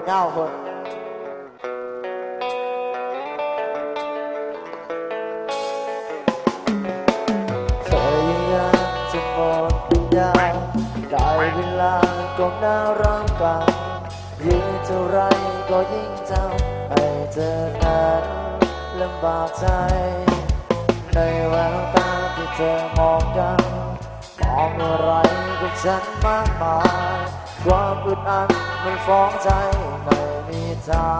คนเงาคนเคยยังยันจนหมดปัญญาได้เวลาก็น่ารักกันยิ่งเท่าไรก็ยิ่งทำให้เธอนั้นลำบากใจ ในแววตาที่เธอมองกันมองอะไรกับฉันมากมายความอึดอัดมันฟ้องใจ ไม่มีทา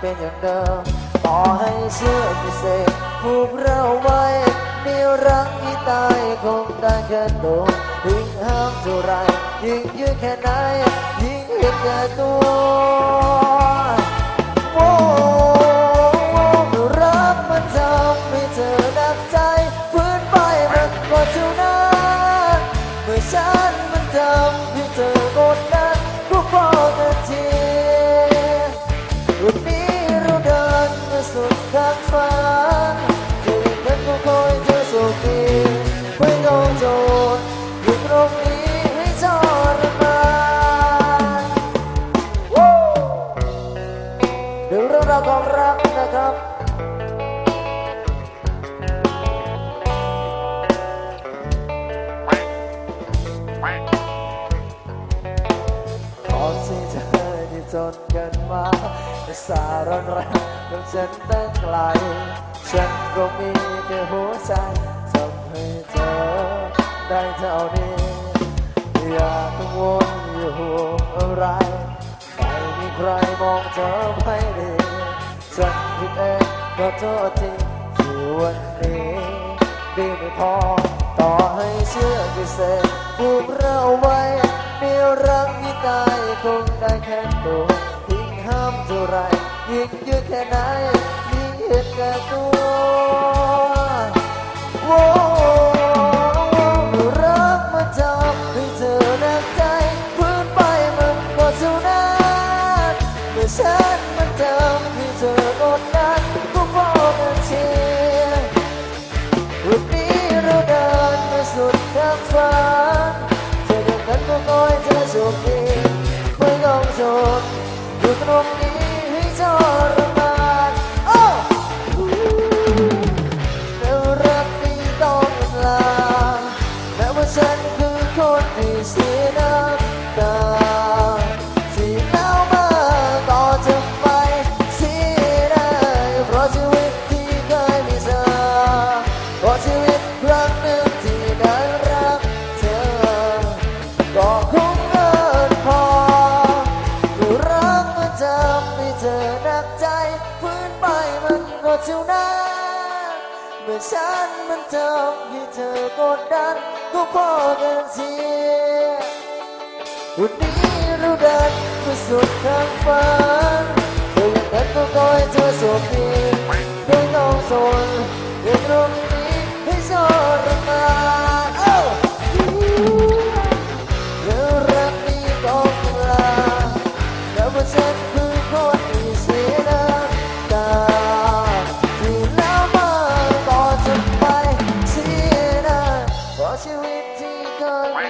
เป็นอย่างเดิม ต่อให้เชื่อพิเศษผูกเราไว้นิรักที่ตายคงได้แค่ตัวยิ่งห้ามเท่าไรยิ่งยืดแค่ไหนยิ่งเห็นแก่ตัวโอ้รักมันทำให้เธอหนักใจฟื้นไปมันก็เท่านั้นเมื่อฉันมันทำ สุดทางฝันเธออย่างนั้นก็คอยเธอโชคดีไม่ต้องโจทย์อยู่ตรงนี้ให้ทรมานเรื่องเรื่องราวของรักนะครับขอที่เธอที่ทนกันมา แต่สาร้อนแรงของฉันตั้งไกล ฉันก็มีแค่หัวใจทำให้เธอได้เท่านี้อย่ากังวลอย่าห่วงอะไรไม่มีใครมองเธอไม่ดีฉันผิดเองขอโทษทีที่วันนี้ดีไม่พอ ต่อให้เชื่อพิเศษผูกเราไว้เดียวรักที่ตายคงได้แค่ตัว ห้ามเท่าไรยิ่งยืดแค่ไหนยิ่งเห็นแก่ตัวโอ้รักมาทำให้เธอหนักใจพื้นไปมันก็เท่านั้นเมื่อฉันมันทำให้เธอกดดันก็พอกันเชียร์วันนี้เราเดินมาสุดทางฝันเธออย่างนั้นก็ขอให้เธอโชคดีไม่ต้องโจท ย์ เท่านั้นเมื่อฉันมันทำให้เธอกดดันก็พอกันเสียวันนี้เราเดินมาสุดทางฝันเธอยังนั้นก็คอยเธอโชคดีไม่ต้องสนเรื่องตร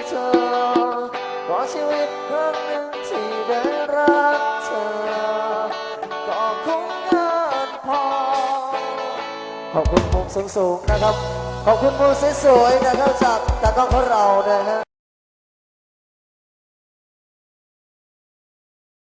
เธอ ขอชีวิตครั้งหนึ่งที่ได้รักเธอ ก็คงเงินพอ ขอบคุณมุมสูงๆนะครับ ขอบคุณมุมสวยๆนะครับจากตากล้องของเรานะฮะ